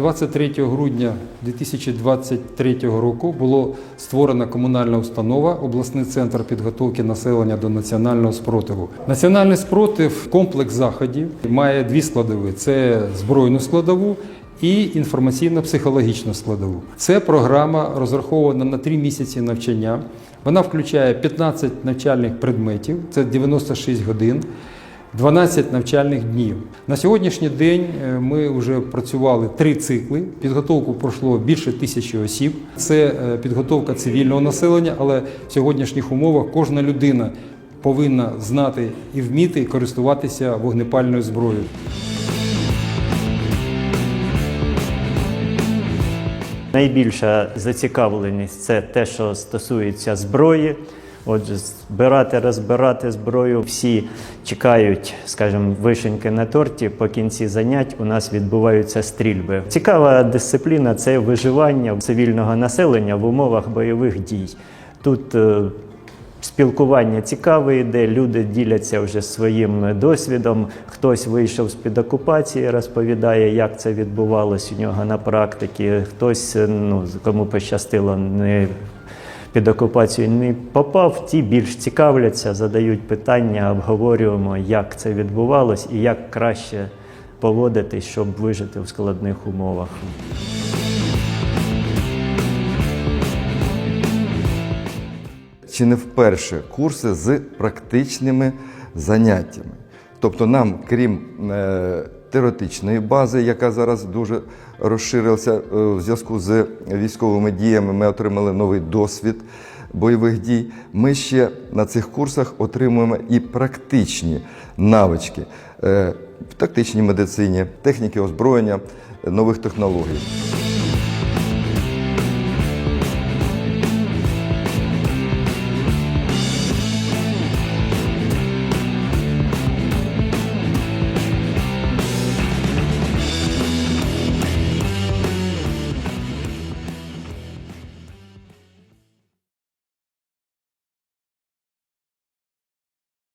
23 грудня 2023 року було створена комунальна установа обласний центр підготовки населення до національного спротиву. Національний спротив комплекс заходів має дві складові: це збройну складову. І інформаційно-психологічну складову. Це програма розрахована на три місяці навчання. Вона включає 15 навчальних предметів, це 96 годин. 12 навчальних днів. На сьогоднішній день е, ми вже працювали три цикли. Підготовку пройшло більше тисячі осіб. Це е, підготовка цивільного населення, але в сьогоднішніх умовах кожна людина повинна знати і вміти користуватися вогнепальною зброєю. Найбільша зацікавленість це те, що стосується зброї. Отже, збирати, розбирати зброю. Всі чекають, скажімо, вишеньки на торті. По кінці занять у нас відбуваються стрільби. Цікава дисципліна це виживання цивільного населення в умовах бойових дій. Тут е, Спілкування цікаве йде, люди діляться вже своїм досвідом. Хтось вийшов з під окупації, розповідає, як це відбувалось у нього на практиці. Хтось, ну кому пощастило, не під окупацію не попав. Ті більш цікавляться, задають питання, обговорюємо, як це відбувалось і як краще поводитись, щоб вижити в складних умовах. чи не вперше курси з практичними заняттями. Тобто нам, крім е, теоретичної бази, яка зараз дуже розширилася е, в зв'язку з військовими діями, ми отримали новий досвід бойових дій. Ми ще на цих курсах отримуємо і практичні навички е, в тактичній медицині, техніки озброєння, нових технологій.